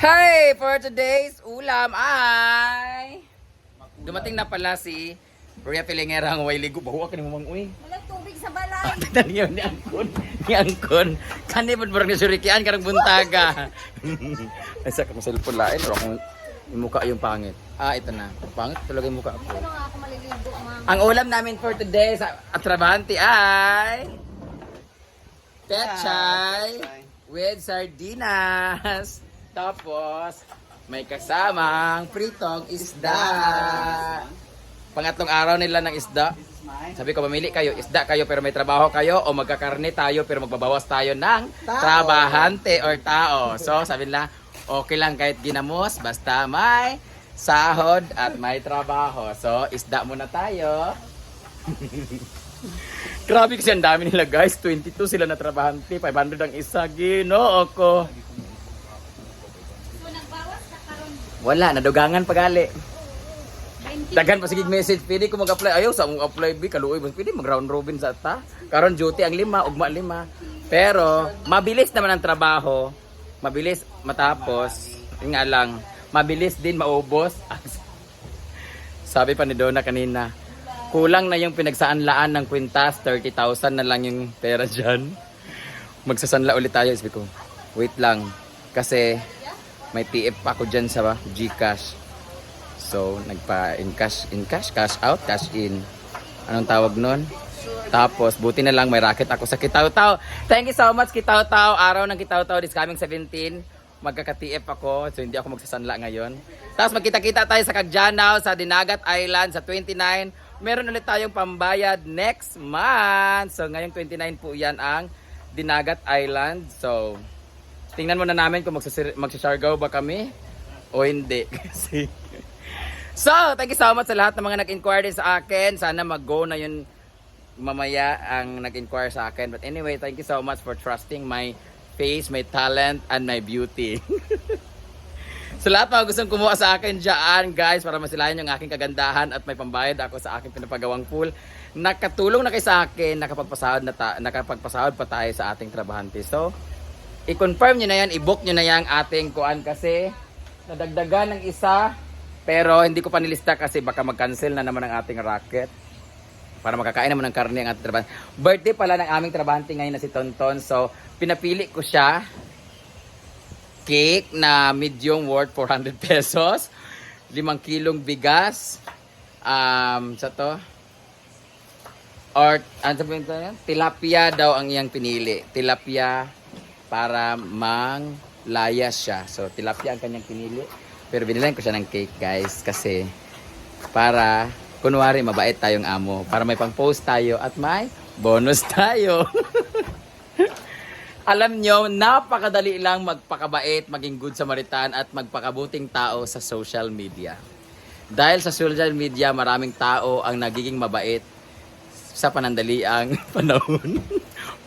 Hey! For today's ulam ay... Dumating na pala si Maria Pilingera ang way ligo. Bawa ka ni mamang uy. Walang tubig sa balay. Tignan niyo ni Angkon. Ni Angkon. Kani po barang nasurikian karang buntaga. Ay sa kang cellphone lain. Pero akong yung mukha yung pangit. Ah, ito na. Pangit talaga yung mukha ko. Ano nga ako maliligo, ma'am? Ang ulam namin for today sa Atrabanti ay... Pechay with sardinas. Tapos, may kasamang pritong isda. Pangatlong araw nila ng isda. Sabi ko, mamili kayo, isda kayo pero may trabaho kayo o magkakarne tayo pero magbabawas tayo ng trabahante or tao. So, sabi nila, okay lang kahit ginamos, basta may sahod at may trabaho. So, isda muna tayo. Grabe kasi ang dami nila guys. 22 sila na trabahante. 500 ang isa. Ginoo ko. So, nagbawas na karon Wala, nadugangan pagali. 20. Daghan pa sige message, pwede ko mag-apply. Ayaw sa mong apply bi kaluoy pwede mag round robin sa ta. Karon duty ang lima, ugma lima. Pero mabilis naman ang trabaho. Mabilis matapos. Yun nga lang, mabilis din maubos. Sabi pa ni Donna kanina, kulang na yung pinagsaanlaan ng kwintas, 30,000 na lang yung pera dyan. Magsasanla ulit tayo. Sabi ko, wait lang. Kasi may PF pa ako dyan sa Gcash. So, nagpa in cash, in cash, cash out, cash in. Anong tawag nun? Tapos, buti na lang may racket ako sa Kitaw-Taw. Thank you so much, Kitaw-Taw. Araw ng Kitaw-Taw this coming 17. Magkaka-TF ako, so hindi ako magsasanla ngayon. Tapos magkita-kita tayo sa Kagjanaw, sa Dinagat Island, sa 29. Meron ulit tayong pambayad next month. So, ngayong 29 po yan ang Dinagat Island. So, tingnan muna namin kung magsasir- magsasargaw ba kami o hindi. Kasi So, thank you so much sa lahat ng mga nag-inquire sa akin. Sana mag-go na yun mamaya ang nag-inquire sa akin. But anyway, thank you so much for trusting my face, my talent, and my beauty. sa lahat mga gustong kumuha sa akin dyan, guys, para masilayan yung aking kagandahan at may pambayad ako sa aking pinapagawang pool. Nakatulong na kayo sa akin, nakapagpasahod, na ta- nakapagpasahod pa tayo sa ating trabahante. So, i-confirm nyo na yan, i-book nyo na yan ating kuan kasi nadagdagan ng isa pero hindi ko pa nilista kasi baka mag-cancel na naman ang ating racket. Para makakain naman ng karne ang ating trabahante. Birthday pala ng aming trabahante ngayon na si Tonton so pinapili ko siya cake na medium worth 400 pesos 5 kilong bigas um, sa to or ano sabihin tilapia daw ang iyang pinili. Tilapia para mang layas siya so tilapia ang kanyang pinili pero binilan ko siya ng cake guys kasi para kunwari mabait tayong amo para may pang post tayo at may bonus tayo alam nyo, napakadali lang magpakabait, maging good Samaritan at magpakabuting tao sa social media. Dahil sa social media, maraming tao ang nagiging mabait sa panandaliang panahon.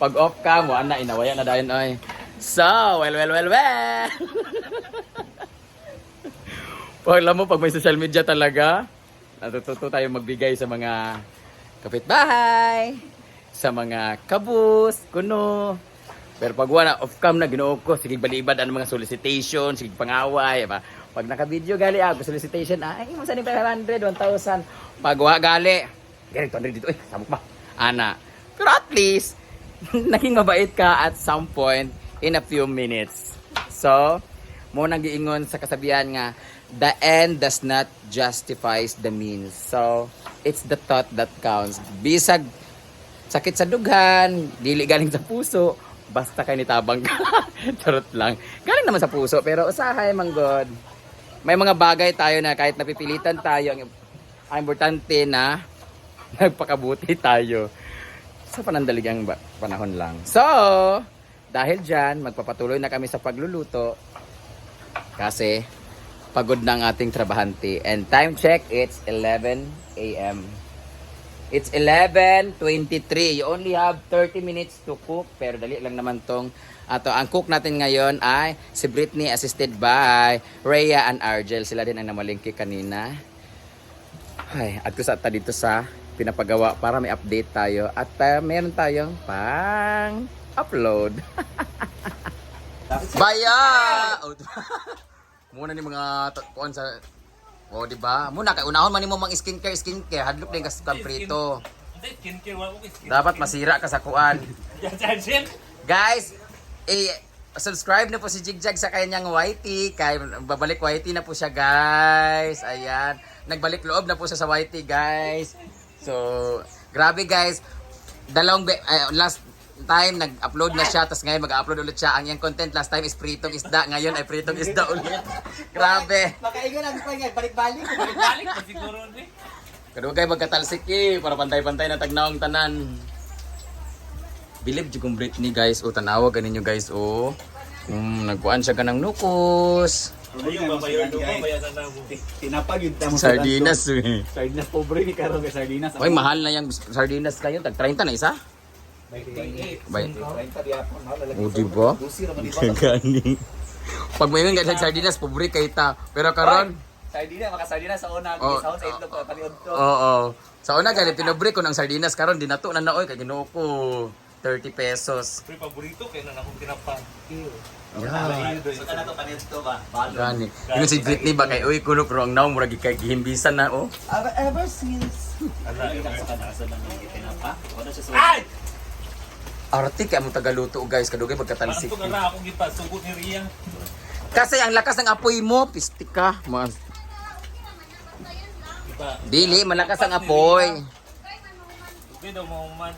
Pag off ka mo, ana, inawaya na dahil ay. So, well, well, well, well. Pag mo, pag may social media talaga, natututo tayo magbigay sa mga kapitbahay, sa mga kabus, kuno. Pero pag wala, off cam na, ginoo ko, sige balibad ang mga solicitation, sige pangaway, ba? Pag naka-video gali ako, solicitation, ay, mo sa 500, 1,000. Pag wa gali, gali, 200 dito, eh, sabok ba? Ana. Pero at least, naging mabait ka at some point in a few minutes. So, mo nang giingon sa kasabihan nga, the end does not justifies the means. So, it's the thought that counts. Bisag sakit sa dughan, dili galing sa puso, basta kay nitabang ka. Charot lang. Galing naman sa puso, pero usahay man God. May mga bagay tayo na kahit napipilitan tayo, ang, importante na nagpakabuti tayo sa panandaligang panahon lang. So, dahil dyan, magpapatuloy na kami sa pagluluto kasi pagod na ang ating trabahante. And time check, it's 11 a.m. It's 11.23. You only have 30 minutes to cook. Pero dali lang naman tong ato. Ang cook natin ngayon ay si Britney assisted by Rhea and Argel. Sila din ang namalingki kanina. Ay, at ko sa ta dito sa pinapagawa para may update tayo. At uh, meron tayong pang upload. Baya! Muna ni mga kuan sa O, di ba? Muna kay unahon man nimo mang skincare, skincare, hadlok din kas kang prito. Dapat masira ka sa kuan. Guys, eh, subscribe na po si Jigjag sa kanyang YT. Kay, babalik YT na po siya, guys. Ayan. Nagbalik loob na po siya sa YT, guys. So, grabe, guys. Dalawang, be- ay, last time, nag-upload na siya. Tapos ngayon, mag-upload ulit siya. Ang yung content last time is pritong isda. Ngayon ay pritong isda ulit. grabe. Makaingon ang pa nga, balik-balik. Balik pa siguro ni. Kadua kay magkatalsik eh, para pantay-pantay na tagnaong tanan. Believe jud Britney guys, o tanawa ganin nyo guys, o. Um, nagkuan siya kanang nukos. Mo. Tinapag yun tamo. Sardinas eh. Sardinas pobre ni karon kay sardinas. Oy, mahal na yung sardinas kayo. Tag 30 na isa? Bay. O, di ba? Gani. Pag mo yung ganyang sardinas, pobre kay ta. Pero karon, Sardinas, maka sardinas sa una, Oh, oh, sa itlog pa paniod to. oo. Sa una gali tinobre ko ng sardinas karon dinato na naoy kay Ginoo ko 30 pesos. Pre paborito kay na akong tinapang. Yeah. So kana to paniod to ba? Gani. Yung si Britney ba kay uy kuno pero ang naong murag kay gihimbisan na oh. Ever, since. Ala, Sa kana sa nang tinapa. Wala siya sa Ay! Arte kay mo tagaluto guys kadugay pagkatalsik. to na akong gipa sugot ni Riya. Kasi ang lakas ng apoy mo, pistik ka. Mga Diba? dili malakas ang apoy. Hindi daw mo man.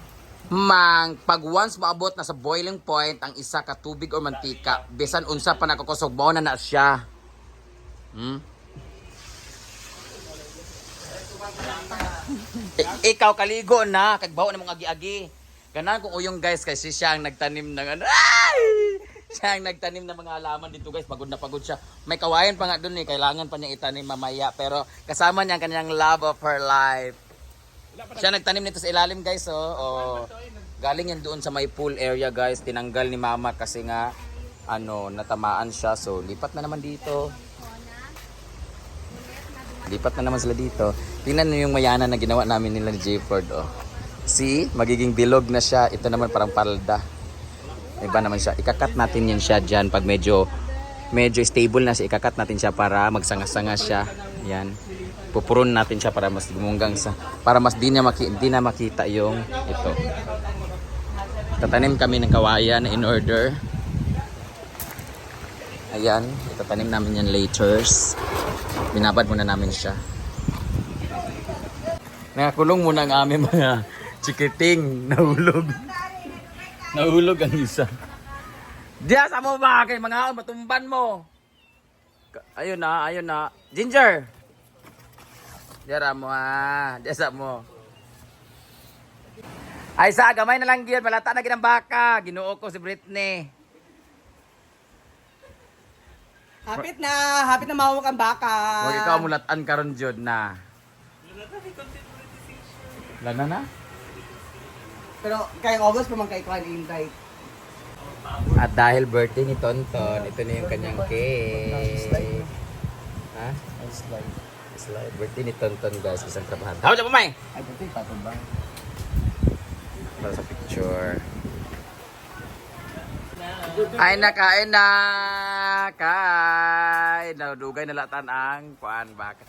Mang pag once maabot na sa boiling point ang isa ka tubig o mantika, bisan unsa pa nakukusog mo na na siya. Hmm? I- ikaw kaligo na, kagbaw na mga agi-agi. Ganan kung uyong guys kasi siya ang nagtanim ng ano. Ay! Siya ang nagtanim ng mga halaman dito guys. Pagod na pagod siya. May kawayan pa nga dun eh. Kailangan pa niya itanim mamaya. Pero kasama niya ang kanyang love of her life. Siya nagtanim nito sa ilalim guys oh. oh. Galing yan doon sa may pool area guys. Tinanggal ni mama kasi nga ano natamaan siya. So lipat na naman dito. Lipat na naman sila dito. Tingnan niyo yung mayana na ginawa namin nila ni Jayford oh. See, magiging bilog na siya. Ito naman parang palda. Iba naman siya. Ikakat natin yan siya dyan pag medyo medyo stable na siya. Ikakat natin siya para magsanga-sanga siya. Yan. Pupuron natin siya para mas gumunggang sa para mas di na, maki, di na makita yung ito. Tatanim kami ng kawayan in order. Ayan, itatanim namin yan laters. Binabad muna namin siya. Nakakulong muna ang aming mga chikiting nahulog. Nahulog ang isa. Diya sa mo ba kay mga matumban mo. Ayun na, ayun na. Ginger. Diya mo ha. Diya sa mo. Ay sa gamay na lang gyud malata na gid ang baka. Ginuo ko si Britney. Hapit na, hapit na mahawak ang baka. Huwag ikaw mulatan karon jud na. Lana na? Pero kay August pa man kay Kwan invite. At dahil birthday ni Tonton, ito na yung kanyang cake. Ha? Slide. Slide. Birthday ni Tonton guys, isang trabahan. Tawag pa may! Ay, dito pa ba? Para sa picture. Ay nakain na! Kain! Nadugay na latan ang kuan baka.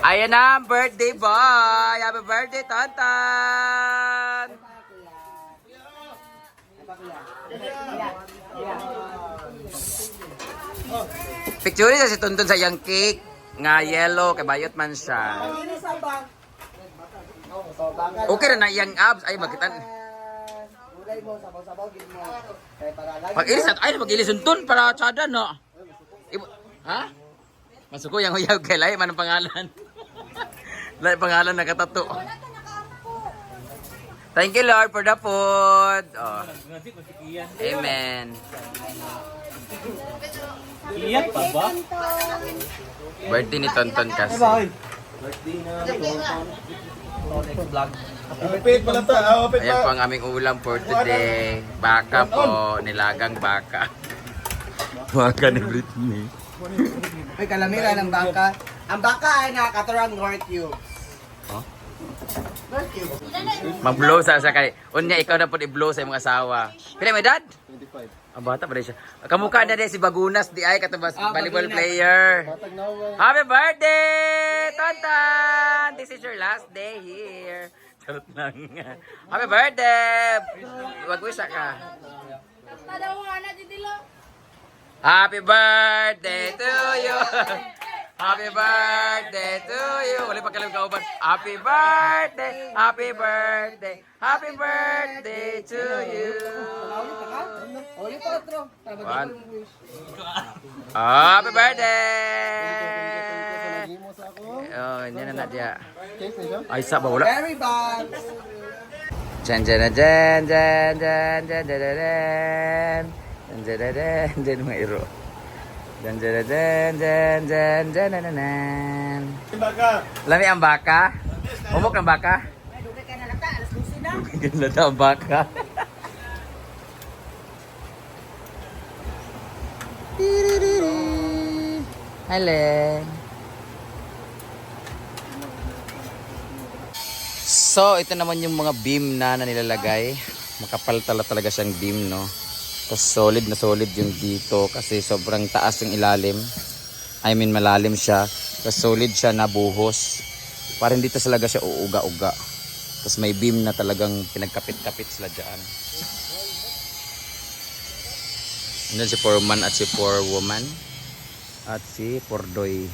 Ayan na birthday boy! Happy birthday, Tonton! Picture niya si Tonton sa yung cake. Nga yellow, kay bayot man siya. Okay na na yung abs. Ay, makita. Ulay mo, sabaw-sabaw, gid mo. Kaya para lagi. Pag ilis, ay, pag ilis untun para tsada, no? Ha? Masuko yung huyaw kay Lai, man ang pangalan. Lai pangalan nakatato. Thank you Lord for the food. Oh, amen. Kian pa ba? Birthday ni Tonton kasi. Opit pala ta, ah, opit Ayan po ang aming ulam for today. Baka po, nilagang baka. Baka ni Britney. Ay, kalamira ng baka. Ang baka ay nakaturang North Tube. Thank you. Mag-blow sa sa kay. Unya ikaw na pud i-blow sa imong asawa. Pila may edad? 25. Ang bata pa rin siya. Kamukha na din si Bagunas di ay katubas volleyball player. Patag na ako. Happy birthday! Tantan! This is your last day here. Charot lang. Happy birthday! Wag-wish ka. Tada mo nga na, Didilo. Happy birthday to you! Happy birthday to you! Wala pa kalam kauban. Happy birthday! Happy birthday! Happy birthday to you! Oli pa. Happy birthday! Oh, hindi na na diya. Cake na siya. Ay, sa ba? Wala. Very bad. Jan jan jan jan jan jan jan jan Dan dan dan dan mga iro. Dan dan dan dan dan dan dan dan. Baka. Lami ang baka. Umok ng baka. Dugay ka na alas 12 na. Dugay ka na ang baka. Hale. So, ito naman yung mga beam na, na nilalagay. Makapal tala talaga siyang beam, no? Tapos solid na solid yung dito kasi sobrang taas yung ilalim. I mean, malalim siya. Tapos solid siya na buhos. Para hindi talaga siya uuga-uga. Tapos may beam na talagang pinagkapit-kapit sila dyan. Nandun si Foreman at si Forewoman. At si Pordoy.